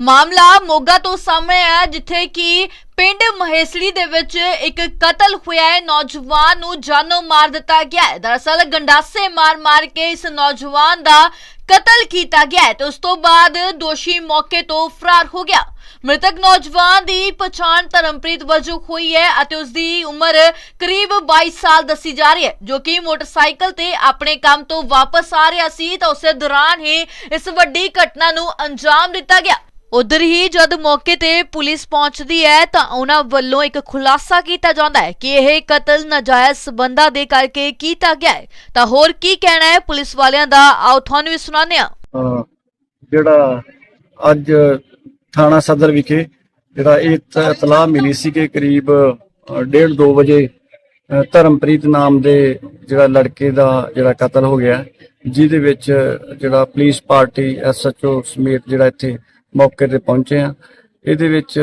ਮਾਮਲਾ ਮੋਗਾ ਤੋਂ ਸਾਹਮਣੇ ਆਇਆ, ਜਿੱਥੇ ਕਿ ਪਿੰਡ ਮਹੇਸਲੀ ਦੇ ਵਿੱਚ ਇੱਕ ਕਤਲ ਹੋਇਆ ਹੈ। ਨੌਜਵਾਨ ਨੂੰ ਜਾਨੋਂ ਮਾਰ ਦਿੱਤਾ ਗਿਆ ਹੈ। ਦਰਅਸਲ ਗੰਡਾਸੇ ਮਾਰ-ਮਾਰ ਕੇ ਇਸ ਨੌਜਵਾਨ ਦਾ ਕਤਲ ਕੀਤਾ ਗਿਆ ਹੈ ਤੇ ਉਸ ਤੋਂ ਬਾਅਦ ਦੋਸ਼ੀ ਮੌਕੇ ਤੋਂ ਫਰਾਰ ਹੋ ਗਿਆ। ਮ੍ਰਿਤਕ ਨੌਜਵਾਨ ਦੀ ਪਛਾਣ ਧਰਮਪ੍ਰੀਤ ਵਜੋਂ ਹੋਈ ਹੈ ਅਤੇ ਉਸ ਦੀ ਉਮਰ ਕਰੀਬ 22 ਸਾਲ ਦੱਸੀ ਜਾ ਰਹੀ ਹੈ, ਜੋ ਕਿ ਮੋਟਰਸਾਈਕਲ ਤੇ ਆਪਣੇ ਕੰਮ ਤੋਂ ਵਾਪਸ ਆ ਰਿਹਾ ਸੀ ਤਾਂ ਉਸੇ ਦੌਰਾਨ ਹੀ ਇਸ ਵੱਡੀ ਘਟਨਾ ਨੂੰ ਅੰਜਾਮ ਦਿੱਤਾ ਗਿਆ। ਉਧਰ ਹੀ ਜਦ ਮੌਕੇ ਤੇ ਪੁਲਿਸ ਪਹੁੰਚਦੀ ਹੈ ਤਾਂ ਉਹਨਾਂ ਵੱਲੋਂ ਇੱਕ ਖੁਲਾਸਾ ਕੀਤਾ ਜਾਂਦਾ ਹੈ ਕਿ ਇਹ ਕਤਲ ਨਾਜਾਇਜ਼ ਸਬੰਧਾਂ ਦੇ ਕਰਕੇ ਕੀਤਾ ਗਿਆ ਹੈ। ਤਾਂ ਹੋਰ ਕੀ ਕਹਿਣਾ ਹੈ ਪੁਲਿਸ ਵਾਲਿਆਂ ਦਾ? ਆਓ ਤੁਹਾਨੂੰ ਵੀ ਸੁਣਾਉਂਦੇ ਹਾਂ। ਜਿਹੜਾ ਅੱਜ ਥਾਣਾ ਸਦਰ ਵਿਖੇ ਜਿਹੜਾ ਇਹ ਇਤਲਾਹ ਮਿਲੀ ਸੀ ਕਿ ਕਰੀਬ 1:30 2 ਵਜੇ ਧਰਮਪ੍ਰੀਤ ਨਾਮ ਦੇ ਜਿਹੜਾ ਲੜਕੇ ਦਾ ਜਿਹੜਾ ਕਤਲ ਹੋ ਗਿਆ ਜਿਹਦੇ ਵਿੱਚ ਜਿਹੜਾ ਪੁਲਿਸ ਪਾਰਟੀ ਐਸਐਚਓ ਸਮੇਤ ਜਿਹੜਾ ਇੱਥੇ ਮੌਕੇ ਤੇ ਪਹੁੰਚੇ ਆ ਇਹਦੇ ਵਿੱਚ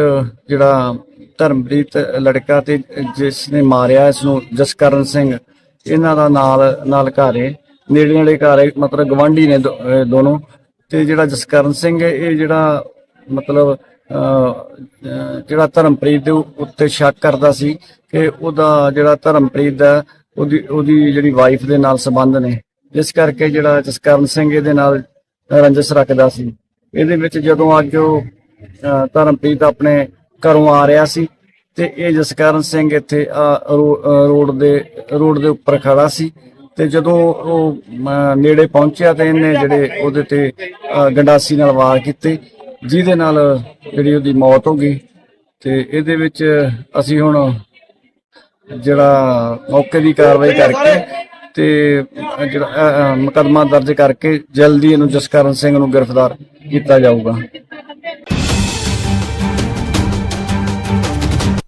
ਜਿਹੜਾ ਧਰਮਪ੍ਰੀਤ ਲੜਕਾ ਤੇ ਜਿਸ ਨੇ ਮਾਰਿਆ ਇਸ ਨੂੰ ਜਸਕਰਨ ਸਿੰਘ, ਇਹਨਾਂ ਦਾ ਨਾਲ ਨਾਲ ਘਰ ਹੈ। ਨੇੜੇ ਨੇੜੇ ਘਰ ਹੈ, ਮਤਲਬ ਗਵਾਂਢੀ ਨੇ ਦੋ- ਦੋਨੋਂ। ਤੇ ਜਿਹੜਾ ਜਸਕਰਨ ਸਿੰਘ ਹੈ, ਇਹ ਜਿਹੜਾ ਮਤਲਬ ਜਿਹੜਾ ਧਰਮਪ੍ਰੀਤ ਦੇ ਉੱਤੇ ਸ਼ੱਕ ਕਰਦਾ ਸੀ ਕਿ ਉਹਦਾ ਜਿਹੜਾ ਧਰਮਪ੍ਰੀਤ ਦਾ, ਉਹਦੀ ਉਹਦੀ ਜਿਹੜੀ ਵਾਈਫ ਦੇ ਨਾਲ ਸੰਬੰਧ ਨੇ। ਜਿਸ ਕਰਕੇ ਜਿਹੜਾ ਜਸਕਰਨ ਸਿੰਘ ਇਹਦੇ ਨਾਲ ਰੰਜਸ ਰੱਖਦਾ ਸੀ। ਇਹਦੇ ਵਿੱਚ ਜਦੋਂ ਅੱਜ ਉਹ ਧਰਮਪ੍ਰੀਤ ਆਪਣੇ ਘਰੋਂ ਆ ਰਿਹਾ ਸੀ ਤੇ ਇਹ ਜਸਕਰਨ ਸਿੰਘ ਇੱਥੇ ਰੋਡ ਦੇ ਰੋਡ ਦੇ ਉੱਪਰ ਖੜਾ ਸੀ ਤੇ ਜਦੋਂ ਉਹ ਨੇੜੇ ਪਹੁੰਚਿਆ ਤੇ ਇਹਨੇ ਜਿਹੜੇ ਉਹਦੇ ਤੇ ਗੰਡਾਸੀ ਨਾਲ ਵਾਰ ਕੀਤੇ ਜਿਹਦੇ ਨਾਲ ਜਿਹੜੀ ਉਹਦੀ ਮੌਤ ਹੋ ਗਈ ਤੇ ਇਹਦੇ ਵਿੱਚ ਅਸੀਂ ਹੁਣ ਜਿਹੜਾ ਮੌਕੇ ਦੀ ਕਾਰਵਾਈ ਕਰਕੇ ਤੇ ਜਿਹੜਾ ਅਹ, ਮੁਕੱਦਮਾ ਦਰਜ ਕਰਕੇ ਜਲਦੀ ਇਹਨੂੰ ਜਸਕਰਨ ਸਿੰਘ ਨੂੰ ਗ੍ਰਿਫਤਾਰ ਕੀਤਾ ਜਾਊਗਾ।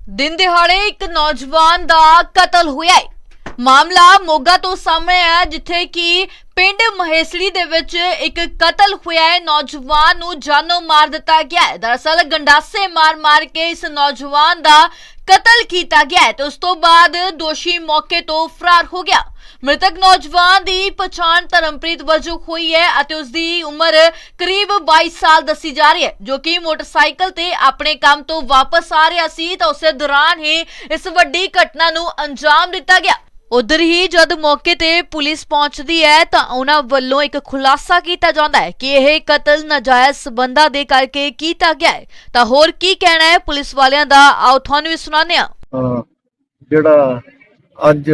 ਦਿਨ ਦਿਹਾੜੇ ਇੱਕ ਨੌਜਵਾਨ ਦਾ ਕਤਲ ਹੋਇਆ ਹੈ। ਮਾਮਲਾ ਮੋਗਾ ਤੋਂ ਸਾਹਮਣੇ ਆਇਆ, ਜਿੱਥੇ ਕਿ ਪਿੰਡ ਮਹੇਸਲੀ ਦੇ ਵਿੱਚ ਇੱਕ ਕਤਲ ਹੋਇਆ ਹੈ। ਨੌਜਵਾਨ ਨੂੰ ਜਾਨੋਂ ਮਾਰ ਦਿੱਤਾ ਗਿਆ ਹੈ। ਦਰਅਸਲ ਗੰਡਾਸੇ ਮਾਰ-ਮਾਰ ਕੇ ਇਸ ਨੌਜਵਾਨ ਦਾ ਕਤਲ ਕੀਤਾ ਗਿਆ ਹੈ ਤੇ ਉਸ ਤੋਂ ਬਾਅਦ ਦੋਸ਼ੀ ਮੌਕੇ ਤੋਂ ਫਰਾਰ ਹੋ ਗਿਆ। ਮ੍ਰਿਤਕ ਨੌਜਵਾਨ ਦੀ ਪਛਾਣ ਧਰਮਪ੍ਰੀਤ ਵਜੋਂ ਹੋਈ ਹੈ ਅਤੇ ਉਸ ਦੀ ਉਮਰ ਕਰੀਬ 22 ਸਾਲ ਦੱਸੀ ਜਾ ਰਹੀ ਹੈ, ਜੋ ਕਿ ਮੋਟਰਸਾਈਕਲ ਤੇ ਆਪਣੇ ਕੰਮ ਤੋਂ ਵਾਪਸ ਆ ਰਿਹਾ ਸੀ ਤਾਂ ਉਸੇ ਦੌਰਾਨ ਹੀ ਇਸ ਵੱਡੀ ਘਟਨਾ ਨੂੰ ਅੰਜਾਮ ਦਿੱਤਾ ਗਿਆ। ਉਧਰ ਹੀ ਜਦ ਮੌਕੇ ਤੇ ਪੁਲਿਸ ਪਹੁੰਚਦੀ ਹੈ ਤਾਂ ਉਹਨਾਂ ਵੱਲੋਂ ਇੱਕ ਖੁਲਾਸਾ ਕੀਤਾ ਜਾਂਦਾ ਹੈ ਕਿ ਇਹ ਕਤਲ ਨਾਜਾਇਜ਼ ਸਬੰਧਾਂ ਦੇ ਕਰਕੇ ਕੀਤਾ ਗਿਆ ਹੈ। ਤਾਂ ਹੋਰ ਕੀ ਕਹਿਣਾ ਹੈ ਪੁਲਿਸ ਵਾਲਿਆਂ ਦਾ? ਆਓ ਤੁਹਾਨੂੰ ਵੀ ਸੁਣਾਉਂਦੇ ਹਾਂ। ਜਿਹੜਾ ਅੱਜ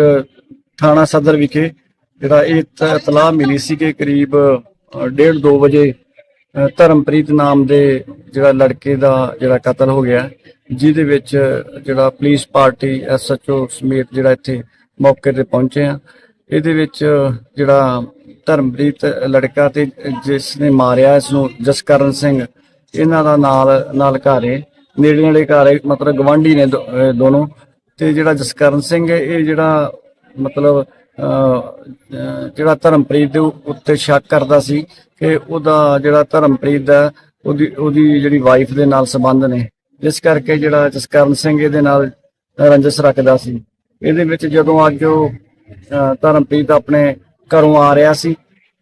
ਥਾਣਾ ਸਦਰ ਵਿਖੇ ਜਿਹੜਾ ਇਹ ਇਤਲਾਹ ਮਿਲੀ ਸੀ ਕਿ ਕਰੀਬ 1:30 2 ਵਜੇ ਧਰਮਪ੍ਰੀਤ ਨਾਮ ਦੇ ਜਿਹੜਾ ਲੜਕੇ ਦਾ ਜਿਹੜਾ ਕਤਲ ਹੋ ਗਿਆ ਜਿਹਦੇ ਵਿੱਚ ਜਿਹੜਾ ਪੁਲਿਸ ਪਾਰਟੀ ਐਸਐਚਓ ਸਮੇਤ ਜਿਹੜਾ ਇੱਥੇ ਮੌਕੇ ਤੇ ਪਹੁੰਚੇ ਆ ਇਹਦੇ ਵਿੱਚ ਜਿਹੜਾ ਧਰਮਪ੍ਰੀਤ ਲੜਕਾ ਤੇ ਜਿਸ ਨੇ ਮਾਰਿਆ ਇਸ ਨੂੰ ਜਸਕਰਨ ਸਿੰਘ, ਇਹਨਾਂ ਦਾ ਨਾਲ ਨਾਲ ਘਰ ਹੈ। ਨੇੜੇ ਨੇੜੇ ਘਰ ਹੈ, ਮਤਲਬ ਗਵਾਂਢੀ ਨੇ ਦੋ- ਦੋਨੋਂ। ਤੇ ਜਿਹੜਾ ਜਸਕਰਨ ਸਿੰਘ ਹੈ, ਇਹ ਜਿਹੜਾ ਮਤਲਬ ਜਿਹੜਾ ਧਰਮਪ੍ਰੀਤ ਦੇ ਉੱਤੇ ਸ਼ੱਕ ਕਰਦਾ ਸੀ ਕਿ ਉਹਦਾ ਜਿਹੜਾ ਧਰਮਪ੍ਰੀਤ ਦਾ, ਉਹਦੀ ਉਹਦੀ ਜਿਹੜੀ ਵਾਈਫ ਦੇ ਨਾਲ ਸੰਬੰਧ ਨੇ। ਜਿਸ ਕਰਕੇ ਜਿਹੜਾ ਜਸਕਰਨ ਸਿੰਘ ਇਹਦੇ ਨਾਲ ਰੰਜਸ ਰੱਖਦਾ ਸੀ। ਇਹਦੇ ਵਿੱਚ ਜਦੋਂ ਅੱਜ ਉਹ ਧਰਮਪ੍ਰੀਤ ਆਪਣੇ ਘਰੋਂ ਆ ਰਿਹਾ ਸੀ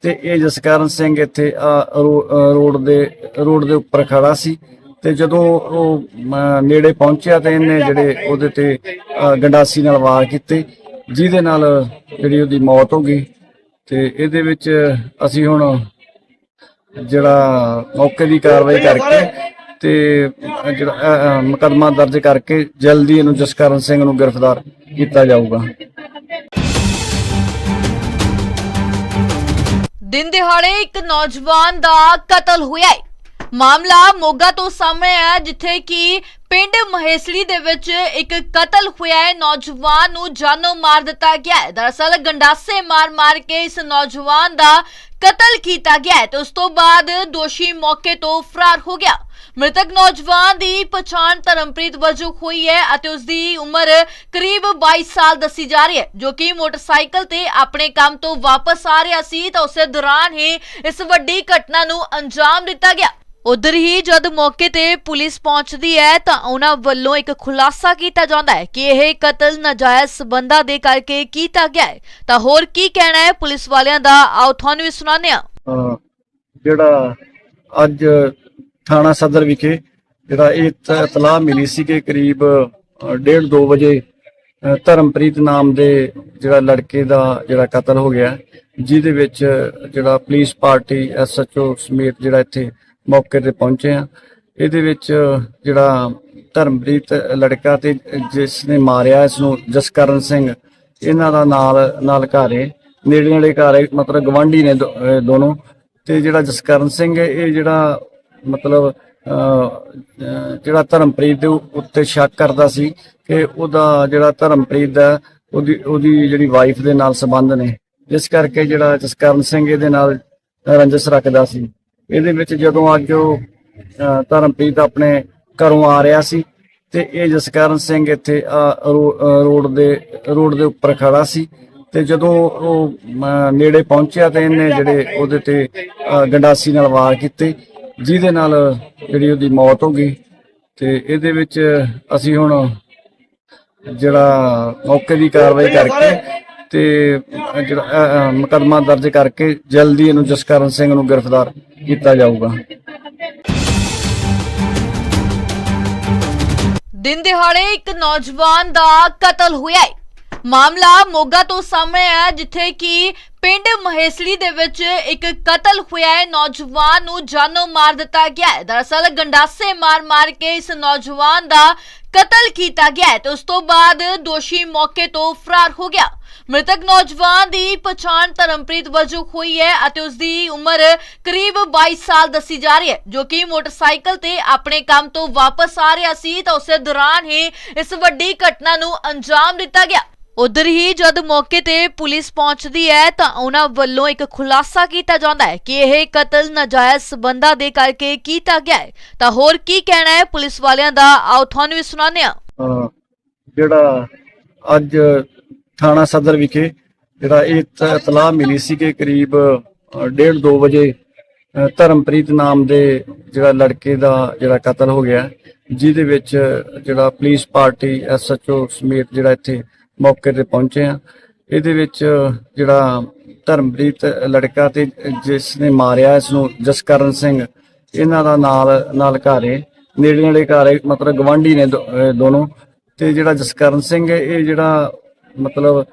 ਤੇ ਇਹ ਜਸਕਰਨ ਸਿੰਘ ਇੱਥੇ ਰੋਡ ਦੇ ਰੋਡ ਦੇ ਉੱਪਰ ਖੜਾ ਸੀ ਤੇ ਜਦੋਂ ਉਹ ਅਮ, ਨੇੜੇ ਪਹੁੰਚਿਆ ਤੇ ਇਹਨੇ ਜਿਹੜੇ ਉਹਦੇ ਤੇ ਗੰਡਾਸੀ ਨਾਲ ਵਾਰ ਕੀਤੇ ਜਿਹਦੇ ਨਾਲ ਜਿਹੜੀ ਉਹਦੀ ਮੌਤ ਹੋ ਗਈ ਤੇ ਇਹਦੇ ਵਿੱਚ ਅਸੀਂ ਹੁਣ ਜਿਹੜਾ ਮੌਕੇ ਦੀ ਕਾਰਵਾਈ ਕਰਕੇ ਤੇ ਜਿਹੜਾ ਅਹ, ਦਰਜ ਕਰਕੇ ਜਲਦੀ ਇਹਨੂੰ ਜਸਕਰਨ ਸਿੰਘ ਨੂੰ ਗ੍ਰਿਫਤਾਰ ਕੀਤਾ ਜਾਊਗਾ। ਦਿਨ ਦਿਹਾੜੇ ਇੱਕ ਨੌਜਵਾਨ ਦਾ ਕਤਲ ਹੋਇਆ ਹੈ। ਮਾਮਲਾ ਮੋਗਾ ਤੋਂ ਸਾਹਮਣੇ ਆਇਆ ਜਿੱਥੇ ਕਿ ਪਿੰਡ ਮਹੇਸਲੀ ਦੇ ਵਿੱਚ ਇੱਕ ਕਤਲ ਹੋਇਆ ਹੈ। ਨੌਜਵਾਨ ਨੂੰ ਜਾਨੋਂ ਮਾਰ ਦਿੱਤਾ ਗਿਆ ਹੈ। ਦਰਅਸਲ ਗੰਡਾਸੇ ਮਾਰ-ਮਾਰ ਕੇ ਇਸ ਨੌਜਵਾਨ ਦਾ ਕਤਲ ਕੀਤਾ ਗਿਆ ਹੈ ਤੇ ਉਸ ਤੋਂ ਬਾਅਦ ਦੋਸ਼ੀ ਮੌਕੇ ਤੋਂ ਫਰਾਰ ਹੋ ਗਿਆ। ਮ੍ਰਿਤਕ ਨੌਜਵਾਨ ਦੀ ਪਛਾਣ ਧਰਮਪ੍ਰੀਤ ਵਜੋਂ ਹੋਈ ਹੈ ਅਤੇ ਉਸ ਦੀ ਉਮਰ ਕਰੀਬ 22 ਸਾਲ ਦੱਸੀ ਜਾ ਰਹੀ ਹੈ, ਜੋ ਕਿ ਮੋਟਰਸਾਈਕਲ ਤੇ ਆਪਣੇ ਕੰਮ ਤੋਂ ਵਾਪਸ ਆ ਰਿਹਾ ਸੀ ਤਾਂ ਉਸੇ ਦੌਰਾਨ ਹੀ ਇਸ ਵੱਡੀ ਘਟਨਾ ਨੂੰ ਅੰਜਾਮ ਦਿੱਤਾ ਗਿਆ। ਉਧਰ ਹੀ ਜਦ ਮੌਕੇ ਤੇ ਪੁਲਿਸ ਪਹੁੰਚਦੀ ਹੈ ਤਾਂ ਉਹਨਾਂ ਵੱਲੋਂ ਇੱਕ ਖੁਲਾਸਾ ਕੀਤਾ ਜਾਂਦਾ ਹੈ ਕਿ ਇਹ ਕਤਲ ਨਾਜਾਇਜ਼ ਸਬੰਧਾਂ ਦੇ ਕਰਕੇ ਕੀਤਾ ਗਿਆ ਹੈ। ਤਾਂ ਹੋਰ ਕੀ ਕਹਿਣਾ ਹੈ ਪੁਲਿਸ ਵਾਲਿਆਂ ਦਾ? ਆਓ ਤੁਹਾਨੂੰ ਵੀ ਸੁਣਾਉਂਦੇ ਹਾਂ। ਜਿਹੜਾ ਅੱਜ ਥਾਣਾ ਸਦਰ ਵਿਖੇ ਜਿਹੜਾ ਇਹ ਇਤਲਾਹ ਮਿਲੀ ਸੀ ਕਿ ਕਰੀਬ 1:30 2 ਵਜੇ ਧਰਮਪ੍ਰੀਤ ਨਾਮ ਦੇ ਜਿਹੜਾ ਲੜਕੇ ਦਾ ਜਿਹੜਾ ਕਤਲ ਹੋ ਗਿਆ ਜਿਹਦੇ ਵਿੱਚ ਜਿਹੜਾ ਪੁਲਿਸ ਪਾਰਟੀ ਐਸਐਚਓ ਸਮੇਤ ਜਿਹੜਾ ਇੱਥੇ ਮੌਕੇ ਤੇ ਪਹੁੰਚੇ ਆ ਇਹਦੇ ਵਿੱਚ ਜਿਹੜਾ ਧਰਮਪ੍ਰੀਤ ਲੜਕਾ ਤੇ ਜਿਸ ਨੇ ਮਾਰਿਆ ਇਸ ਨੂੰ ਜਸਕਰਨ ਸਿੰਘ, ਇਹਨਾਂ ਦਾ ਨਾਲ ਨਾਲ ਘਰ ਹੈ। ਨੇੜੇ ਨੇੜੇ ਘਰ ਹੈ, ਮਤਲਬ ਗਵਾਂਢੀ ਨੇ ਦੋ- ਦੋਨੋਂ। ਤੇ ਜਿਹੜਾ ਜਸਕਰਨ ਸਿੰਘ ਇਹ ਜਿਹੜਾ ਮਤਲਬ ਜਿਹੜਾ ਧਰਮਪ੍ਰੀਤ ਦੇ ਉੱਤੇ ਸ਼ੱਕ ਕਰਦਾ ਸੀ ਕਿ ਉਹਦਾ ਜਿਹੜਾ ਧਰਮਪ੍ਰੀਤ ਦਾ, ਉਹਦੀ ਉਹਦੀ ਜਿਹੜੀ ਵਾਈਫ ਦੇ ਨਾਲ ਸੰਬੰਧ ਨੇ। ਜਿਸ ਕਰਕੇ ਜਿਹੜਾ ਜਸਕਰਨ ਸਿੰਘ ਇਹਦੇ ਨਾਲ ਰੰਜਸ ਰੱਖਦਾ ਸੀ। ਇਹਦੇ ਵਿੱਚ ਜਦੋਂ ਅੱਜ ਉਹ ਧਰਮਪ੍ਰੀਤ ਆਪਣੇ ਘਰੋਂ ਆ ਰਿਹਾ ਸੀ ਤੇ ਇਹ ਜਸਕਰਨ ਸਿੰਘ ਇੱਥੇ ਰੋਡ ਦੇ ਰੋਡ ਦੇ ਉੱਪਰ ਖੜਾ ਸੀ ਤੇ ਜਦੋਂ ਉਹ ਅਹ, ਨੇੜੇ ਪਹੁੰਚਿਆ ਤੇ ਇਹਨੇ ਜਿਹੜੇ ਉਹਦੇ ਤੇ ਗੰਡਾਸੀ ਨਾਲ ਵਾਰ ਕੀਤੇ ਜਿਹਦੇ ਨਾਲ ਜਿਹੜੀ ਉਹਦੀ ਮੌਤ ਹੋ ਗਈ ਤੇ ਇਹਦੇ ਵਿੱਚ ਅਸੀਂ ਹੁਣ ਜਿਹੜਾ ਮੌਕੇ ਦੀ ਕਾਰਵਾਈ ਕਰਕੇ ਤੇ ਜਿਹੜਾ ਅਹ, ਦਰਜ ਕਰਕੇ ਜਲਦੀ ਇਹਨੂੰ ਜਸਕਰਨ ਸਿੰਘ ਨੂੰ ਗ੍ਰਿਫਤਾਰ ਕੀਤਾ ਜਾਊਗਾ। ਦਿਨ ਦਿਹਾੜੇ ਇੱਕ ਨੌਜਵਾਨ ਦਾ ਕਤਲ ਹੋਇਆ ਹੈ। ਮਾਮਲਾ ਮੋਗਾ ਤੋਂ ਸਾਹਮਣੇ ਆਇਆ ਜਿੱਥੇ ਕਿ ਪਿੰਡ ਮਹੇਸਲੀ ਦੇ ਵਿੱਚ ਇੱਕ ਕਤਲ ਹੋਇਆ ਹੈ। ਨੌਜਵਾਨ ਨੂੰ ਜਾਨੋਂ ਮਾਰ ਦਿੱਤਾ ਗਿਆ ਹੈ। ਦਰਅਸਲ ਗੰਡਾਸੇ ਮਾਰ-ਮਾਰ ਕੇ ਇਸ ਨੌਜਵਾਨ ਦਾ ਕਤਲ ਕੀਤਾ ਗਿਆ ਹੈ ਤੇ ਉਸ ਤੋਂ ਬਾਅਦ ਦੋਸ਼ੀ ਮੌਕੇ ਤੋਂ ਫਰਾਰ ਹੋ ਗਿਆ। ਮ੍ਰਿਤਕ ਨੌਜਵਾਨ ਦੀ ਪਛਾਣ ਧਰਮਪ੍ਰੀਤ ਵਜੋਂ ਹੋਈ ਹੈ ਅਤੇ ਉਸ ਦੀ ਉਮਰ ਕਰੀਬ 22 ਸਾਲ ਦੱਸੀ ਜਾ ਰਹੀ ਹੈ, ਜੋ ਕਿ ਮੋਟਰਸਾਈਕਲ ਤੇ ਆਪਣੇ ਕੰਮ ਤੋਂ ਵਾਪਸ ਆ ਰਿਹਾ ਸੀ ਤਾਂ ਉਸੇ ਦੌਰਾਨ ਹੀ ਇਸ ਵੱਡੀ ਘਟਨਾ ਨੂੰ ਅੰਜਾਮ ਦਿੱਤਾ ਗਿਆ। ਉਧਰ ਹੀ ਜਦ ਮੌਕੇ ਤੇ ਪੁਲਿਸ ਪਹੁੰਚਦੀ ਹੈ ਤਾਂ ਉਹਨਾਂ ਵੱਲੋਂ ਇੱਕ ਖੁਲਾਸਾ ਕੀਤਾ ਜਾਂਦਾ ਹੈ ਕਿ ਇਹ ਕਤਲ ਨਾਜਾਇਜ਼ ਸਬੰਧਾਂ ਦੇ ਕਰਕੇ ਕੀਤਾ ਗਿਆ ਹੈ। ਤਾਂ ਹੋਰ ਕੀ ਕਹਿਣਾ ਹੈ ਪੁਲਿਸ ਵਾਲਿਆਂ ਦਾ? ਆਓ ਤੁਹਾਨੂੰ ਵੀ ਸੁਣਾਉਂਦੇ ਹਾਂ। ਜਿਹੜਾ ਅੱਜ ਥਾਣਾ ਸਦਰ ਵਿਖੇ ਜਿਹੜਾ ਇਹ ਇਤਲਾਹ ਮਿਲੀ ਸੀ ਕਿ ਕਰੀਬ 1:30 2 ਵਜੇ ਧਰਮਪ੍ਰੀਤ ਨਾਮ ਦੇ ਜਿਹੜਾ ਲੜਕੇ ਦਾ ਜਿਹੜਾ ਕਤਲ ਹੋ ਗਿਆ ਜਿਹਦੇ ਵਿੱਚ ਜਿਹੜਾ ਪੁਲਿਸ ਪਾਰਟੀ ਐਸਐਚਓ ਸਮੇਤ ਜਿਹੜਾ ਇੱਥੇ ਮੌਕੇ ਤੇ ਪਹੁੰਚੇ ਆ ਇਹਦੇ ਵਿੱਚ ਜਿਹੜਾ ਧਰਮਪ੍ਰੀਤ ਲੜਕਾ ਤੇ ਜਿਸ ਨੇ ਮਾਰਿਆ, ਇਸ ਨੂੰ ਜਸਕਰਨ ਸਿੰਘ, ਇਹਨਾਂ ਦਾ ਨਾਲ ਨਾਲ ਘਰ ਹੈ। ਨੇੜੇ ਨੇੜੇ ਘਰ ਮਤਲਬ ਗਵਾਂਢੀ ਨੇ ਦੋ- ਦੋਨੋਂ। ਤੇ ਜਿਹੜਾ ਜਸਕਰਨ ਸਿੰਘ ਇਹ ਜਿਹੜਾ ਮਤਲਬ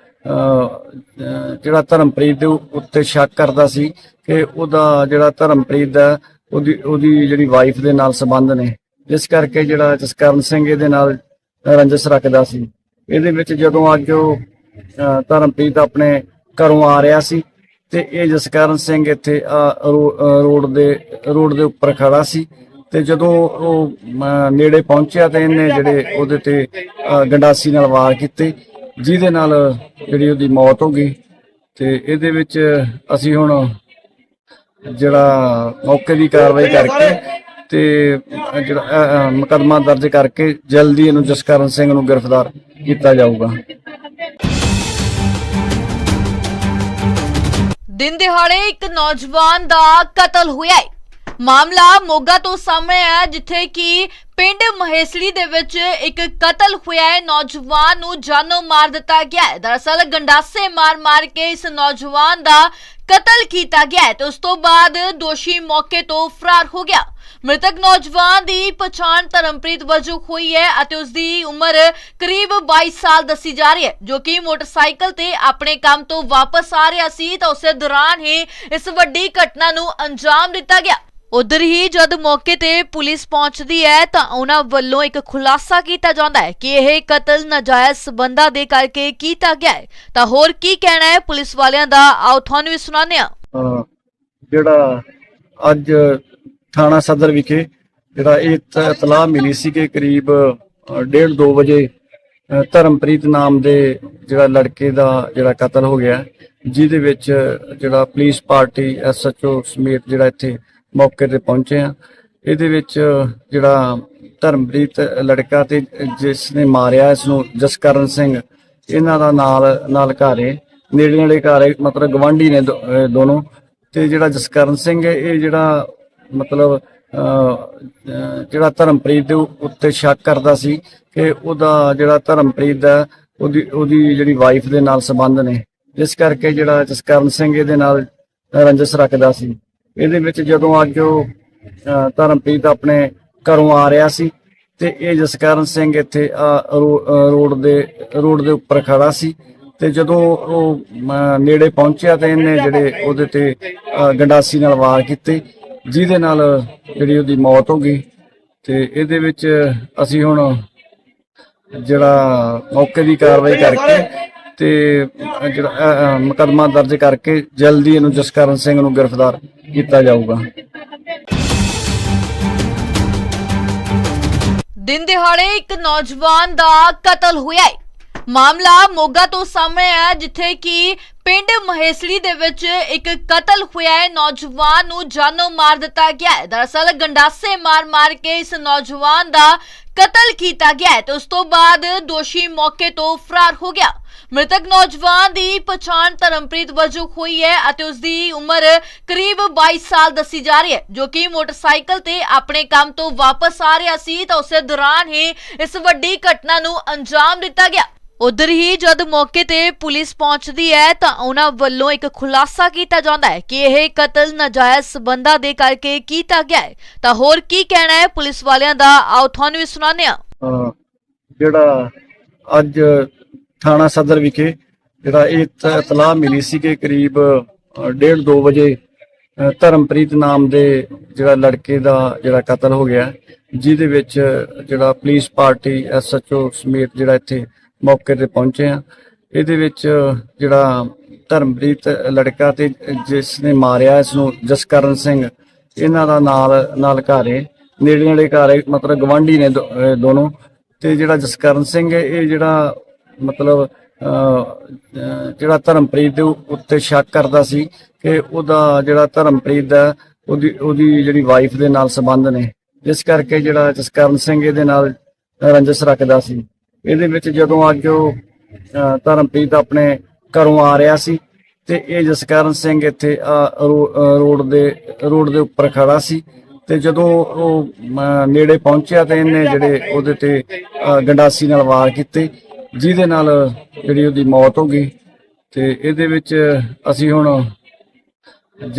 ਜਿਹੜਾ ਧਰਮਪ੍ਰੀਤ ਦੇ ਉੱਤੇ ਸ਼ੱਕ ਕਰਦਾ ਸੀ ਕਿ ਉਹਦਾ ਜਿਹੜਾ ਧਰਮਪ੍ਰੀਤ ਦਾ ਉਹਦੀ ਉਹਦੀ ਜਿਹੜੀ ਵਾਈਫ ਦੇ ਨਾਲ ਸੰਬੰਧ ਨੇ। ਇਸ ਕਰਕੇ ਜਿਹੜਾ ਜਸਕਰਨ ਸਿੰਘ ਇਹਦੇ ਨਾਲ ਰੰਜਸ ਰੱਖਦਾ ਸੀ। ਇਹਦੇ ਵਿੱਚ ਜਦੋਂ ਅੱਜ ਉਹ ਧਰਮਪ੍ਰੀਤ ਆਪਣੇ ਘਰੋਂ ਆ ਰਿਹਾ ਸੀ ਤੇ ਇਹ ਜਸਕਰਨ ਸਿੰਘ ਇੱਥੇ ਰੋਡ ਦੇ ਰੋਡ ਦੇ ਉੱਪਰ ਖੜਾ ਸੀ ਤੇ ਜਦੋਂ ਉਹ ਅਹ, ਨੇੜੇ ਪਹੁੰਚਿਆ ਤੇ ਇਹਨੇ ਜਿਹੜੇ ਉਹਦੇ ਤੇ ਅਹ, ਗੰਡਾਸੀ ਨਾਲ ਵਾਰ ਕੀਤੇ ਜਿਹਦੇ ਨਾਲ ਜਿਹੜੀ ਉਹਦੀ ਮੌਤ ਹੋ ਗਈ ਤੇ ਇਹਦੇ ਵਿੱਚ ਅਸੀਂ ਹੁਣ ਜਿਹੜਾ ਮੌਕੇ ਦੀ ਕਾਰਵਾਈ ਕਰਕੇ ਤੇ ਜਿਹੜਾ ਅਹ, ਮੁਕੱਦਮਾ ਦਰਜ ਕਰਕੇ ਜਲਦੀ ਇਹਨੂੰ ਜਸਕਰਨ ਸਿੰਘ ਨੂੰ ਗ੍ਰਿਫਤਾਰ ਕੀਤਾ ਜਾਊਗਾ। ਦਿਨ ਦਿਹਾੜੇ ਇੱਕ ਨੌਜਵਾਨ ਦਾ ਕਤਲ ਹੋਇਆ ਹੈ। ਮਾਮਲਾ ਮੋਗਾ ਤੋਂ ਸਾਹਮਣੇ ਆਇਆ, ਜਿੱਥੇ ਕਿ ਪਿੰਡ ਮਹੇਸਲੀ ਦੇ ਵਿੱਚ ਇੱਕ ਕਤਲ ਹੋਇਆ ਹੈ। ਨੌਜਵਾਨ ਨੂੰ ਜਾਨੋਂ ਮਾਰ ਦਿੱਤਾ ਗਿਆ ਹੈ। ਦਰਅਸਲ ਗੰਡਾਸੇ ਮਾਰ-ਮਾਰ ਕੇ ਇਸ ਨੌਜਵਾਨ ਦਾ ਕਤਲ ਕੀਤਾ ਗਿਆ ਹੈ ਤੇ ਉਸ ਤੋਂ ਬਾਅਦ ਦੋਸ਼ੀ ਮੌਕੇ ਤੋਂ ਫਰਾਰ ਹੋ ਗਿਆ। ਮ੍ਰਿਤਕ ਨੌਜਵਾਨ ਦੀ ਪਛਾਣ ਧਰਮਪ੍ਰੀਤ ਵਜੋਂ ਹੋਈ ਹੈ ਅਤੇ ਉਸ ਦੀ ਉਮਰ ਕਰੀਬ 22 ਸਾਲ ਦੱਸੀ ਜਾ ਰਹੀ ਹੈ, ਜੋ ਕਿ ਮੋਟਰਸਾਈਕਲ ਤੇ ਆਪਣੇ ਕੰਮ ਤੋਂ ਵਾਪਸ ਆ ਰਿਹਾ ਸੀ ਤਾਂ ਉਸੇ ਦੌਰਾਨ ਹੀ ਇਸ ਵੱਡੀ ਘਟਨਾ ਨੂੰ ਅੰਜਾਮ ਦਿੱਤਾ ਗਿਆ। ਉਧਰ ਹੀ ਜਦ ਮੌਕੇ ਤੇ ਪੁਲਿਸ ਪਹੁੰਚਦੀ ਹੈ ਤਾਂ ਉਹਨਾਂ ਵੱਲੋਂ ਇੱਕ ਖੁਲਾਸਾ ਕੀਤਾ ਜਾਂਦਾ ਹੈ ਕਿ ਇਹ ਕਤਲ ਨਾਜਾਇਜ਼ ਸਬੰਧਾਂ ਦੇ ਕਰਕੇ ਕੀਤਾ ਗਿਆ ਹੈ। ਤਾਂ ਹੋਰ ਕੀ ਕਹਿਣਾ ਹੈ ਪੁਲਿਸ ਵਾਲਿਆਂ ਦਾ? ਆਓ ਤੁਹਾਨੂੰ ਵੀ ਸੁਣਾਉਂਦੇ ਹਾਂ। ਅਹ ਜਿਹੜਾ ਅੱਜ ਥਾਣਾ ਸਦਰ ਵਿਖੇ ਜਿਹੜਾ ਇਹ ਤ- ਇਤਲਾਹ ਮਿਲੀ ਸੀ ਕਿ ਕਰੀਬ 1:30 2 ਵਜੇ ਅਹ, ਧਰਮਪ੍ਰੀਤ ਨਾਮ ਦੇ ਜਿਹੜਾ ਲੜਕੇ ਦਾ ਜਿਹੜਾ ਕਤਲ ਹੋ ਗਿਆ ਜਿਹਦੇ ਵਿੱਚ ਜਿਹੜਾ ਪੁਲਿਸ ਪਾਰਟੀ ਐਸਐਚਓ ਸਮੇਤ ਜਿਹੜਾ ਇੱਥੇ ਮੌਕੇ ਤੇ ਪਹੁੰਚੇ ਆ ਇਹਦੇ ਵਿੱਚ ਜਿਹੜਾ ਧਰਮਪ੍ਰੀਤ ਲੜਕਾ ਤੇ ਜਿਸ ਨੇ ਮਾਰਿਆ ਇਸ ਨੂੰ ਜਸਕਰਨ ਸਿੰਘ, ਇਹਨਾਂ ਦਾ ਨਾਲ ਨਾਲ ਘਰ ਹੈ। ਨੇੜੇ ਨੇੜੇ ਘਰ ਹੈ, ਮਤਲਬ ਗਵਾਂਢੀ ਨੇ ਦੋ- ਦੋਨੋਂ। ਤੇ ਜਿਹੜਾ ਜਸਕਰਨ ਸਿੰਘ ਹੈ, ਇਹ ਜਿਹੜਾ ਮਤਲਬ ਜਿਹੜਾ ਧਰਮਪ੍ਰੀਤ ਦੇ ਉੱਤੇ ਸ਼ੱਕ ਕਰਦਾ ਸੀ ਕਿ ਉਹਦਾ ਜਿਹੜਾ ਧਰਮਪ੍ਰੀਤ ਦਾ, ਉਹਦੀ ਉਹਦੀ ਜਿਹੜੀ ਵਾਈਫ ਦੇ ਨਾਲ ਸੰਬੰਧ ਨੇ। ਜਿਸ ਕਰਕੇ ਜਿਹੜਾ ਜਸਕਰਨ ਸਿੰਘ ਇਹਦੇ ਨਾਲ ਰੰਜਸ ਰੱਖਦਾ ਸੀ। ਇਹਦੇ ਵਿੱਚ ਜਦੋਂ ਅੱਜ ਉਹ ਧਰਮਪ੍ਰੀਤ ਆਪਣੇ ਘਰੋਂ ਆ ਰਿਹਾ ਸੀ ਤੇ ਇਹ ਜਸਕਰਨ ਸਿੰਘ ਇੱਥੇ ਰੋਡ ਦੇ ਰੋਡ ਦੇ ਉੱਪਰ ਖੜਾ ਸੀ ਤੇ ਜਦੋਂ ਉਹ ਨੇੜੇ ਪਹੁੰਚਿਆ ਤੇ ਇਹਨੇ ਜਿਹੜੇ ਉਹਦੇ ਤੇ ਗੰਡਾਸੀ ਨਾਲ ਵਾਰ ਕੀਤੇ, ਜਿਹਦੇ ਨਾਲ ਜਿਹੜੀ ਉਹਦੀ ਮੌਤ ਹੋ ਗਈ ਤੇ ਇਹਦੇ ਵਿੱਚ ਅਸੀਂ ਹੁਣ ਜਿਹੜਾ ਮੌਕੇ ਦੀ ਕਾਰਵਾਈ ਕਰਕੇ ਤੇ ਜਿਹੜਾ ਮੁਕਦਮਾ ਦਰਜ ਕਰਕੇ ਜਲਦੀ ਇਹਨੂੰ ਜਸਕਰਨ ਸਿੰਘ ਨੂੰ ਗ੍ਰਿਫਤਾਰ ਕੀਤਾ ਜਾਊਗਾ। ਦਿਨ ਦਿਹਾੜੇ ਇੱਕ ਨੌਜਵਾਨ ਦਾ ਕਤਲ ਹੋਇਆ ਹੈ। ਮਾਮਲਾ ਮੋਗਾ ਤੋਂ ਸਾਹਮਣੇ ਆਇਆ, ਜਿੱਥੇ ਕਿ ਪਿੰਡ ਮਹੇਸਲੀ ਦੇ ਵਿੱਚ ਇੱਕ ਕਤਲ ਹੋਇਆ ਹੈ। ਨੌਜਵਾਨ ਨੂੰ ਜਾਨੋਂ ਮਾਰ ਦਿੱਤਾ ਗਿਆ ਹੈ। ਦਰਅਸਲ ਗੰਡਾਸੇ ਮਾਰ-ਮਾਰ ਕੇ ਇਸ ਨੌਜਵਾਨ ਦਾ ਕਤਲ ਕੀਤਾ ਗਿਆ ਹੈ ਤੇ ਉਸ ਤੋਂ ਬਾਅਦ ਦੋਸ਼ੀ ਮੌਕੇ ਤੋਂ ਫਰਾਰ ਹੋ ਗਿਆ। ਮ੍ਰਿਤਕ ਨੌਜਵਾਨ ਦੀ ਪਛਾਣ ਧਰਮਪ੍ਰੀਤ ਵਜੋਂ ਹੋਈ ਹੈ ਅਤੇ ਉਸ ਦੀ ਉਮਰ ਕਰੀਬ 22 ਸਾਲ ਦੱਸੀ ਜਾ ਰਹੀ ਹੈ, ਜੋ ਕਿ ਮੋਟਰਸਾਈਕਲ ਤੇ ਆਪਣੇ ਕੰਮ ਤੋਂ ਵਾਪਸ ਆ ਰਿਹਾ ਸੀ ਤਾਂ ਉਸੇ ਦੌਰਾਨ ਹੀ ਇਸ ਵੱਡੀ ਘਟਨਾ ਨੂੰ ਅੰਜਾਮ ਦਿੱਤਾ ਗਿਆ। ਉਧਰ ਹੀ ਜਦ ਮੌਕੇ ਤੇ ਪੁਲਿਸ ਪਹੁੰਚਦੀ ਹੈ ਤਾਂ ਉਹਨਾਂ ਵੱਲੋਂ ਇੱਕ ਖੁਲਾਸਾ ਕੀਤਾ ਜਾਂਦਾ ਹੈ ਕਿ ਇਹ ਕਤਲ ਨਾਜਾਇਜ਼ ਸਬੰਧਾਂ ਦੇ ਕਰਕੇ ਕੀਤਾ ਗਿਆ ਹੈ। ਤਾਂ ਹੋਰ ਕੀ ਕਹਿਣਾ ਹੈ ਪੁਲਿਸ ਵਾਲਿਆਂ ਦਾ? ਆਓ ਤੁਹਾਨੂੰ ਵੀ ਸੁਣਾਉਂਦੇ ਹਾਂ। ਅਹ ਜਿਹੜਾ ਅੱਜ ਥਾਣਾ ਸਦਰ ਵਿਖੇ ਜਿਹੜਾ ਇਹ ਤ- ਇਤਲਾਹ ਮਿਲੀ ਸੀ ਕਿ ਕਰੀਬ 1:30 2 ਵਜੇ, ਅਹ, ਧਰਮਪ੍ਰੀਤ ਨਾਮ ਦੇ ਜਿਹੜਾ ਲੜਕੇ ਦਾ ਜਿਹੜਾ ਕਤਲ ਹੋ ਗਿਆ ਜਿਹਦੇ ਵਿੱਚ ਜਿਹੜਾ ਪੁਲਿਸ ਪਾਰਟੀ ਐਸਐਚਓ ਸਮੇਤ ਜਿਹੜਾ ਇੱਥੇ ਮੌਕੇ ਤੇ ਪਹੁੰਚੇ ਆ ਇਹਦੇ ਵਿੱਚ ਜਿਹੜਾ ਧਰਮਪ੍ਰੀਤ ਲੜਕਾ ਤੇ ਜਿਸ ਨੇ ਮਾਰਿਆ ਇਸ ਨੂੰ ਜਸਕਰਨ ਸਿੰਘ, ਇਹਨਾਂ ਦਾ ਨਾਲ ਨਾਲ ਘਰ ਹੈ। ਨੇੜੇ ਨੇੜੇ ਘਰ ਹੈ, ਮਤਲਬ ਗਵਾਂਢੀ ਨੇ ਦੋ- ਦੋਨੋਂ। ਤੇ ਜਿਹੜਾ ਜਸਕਰਨ ਸਿੰਘ ਹੈ, ਇਹ ਜਿਹੜਾ ਮਤਲਬ ਜਿਹੜਾ ਧਰਮਪ੍ਰੀਤ ਦੇ ਉੱਤੇ ਸ਼ੱਕ ਕਰਦਾ ਸੀ ਕਿ ਉਹਦਾ ਜਿਹੜਾ ਧਰਮਪ੍ਰੀਤ ਦਾ, ਉਹਦੀ ਉਹਦੀ ਜਿਹੜੀ ਵਾਈਫ ਦੇ ਨਾਲ ਸੰਬੰਧ ਨੇ। ਜਿਸ ਕਰਕੇ ਜਿਹੜਾ ਜਸਕਰਨ ਸਿੰਘ ਇਹਦੇ ਨਾਲ ਰੰਜਸ ਰੱਖਦਾ ਸੀ। ਇਹਦੇ ਵਿੱਚ ਜਦੋਂ ਅੱਜ ਉਹ ਧਰਮਪ੍ਰੀਤ ਆਪਣੇ ਘਰੋਂ ਆ ਰਿਹਾ ਸੀ ਤੇ ਇਹ ਜਸਕਰਨ ਸਿੰਘ ਇੱਥੇ ਰੋਡ ਦੇ ਰੋਡ ਦੇ ਉੱਪਰ ਖੜਾ ਸੀ ਤੇ ਜਦੋਂ ਉਹ ਨੇੜੇ ਪਹੁੰਚਿਆ ਤੇ ਇਹਨੇ ਜਿਹੜੇ ਉਹਦੇ ਤੇ ਗੰਡਾਸੀ ਨਾਲ ਵਾਰ ਕੀਤੇ, ਜਿਹਦੇ ਨਾਲ ਜਿਹੜੀ ਉਹਦੀ ਮੌਤ ਹੋ ਗਈ ਤੇ ਇਹਦੇ ਵਿੱਚ ਅਸੀਂ ਹੁਣ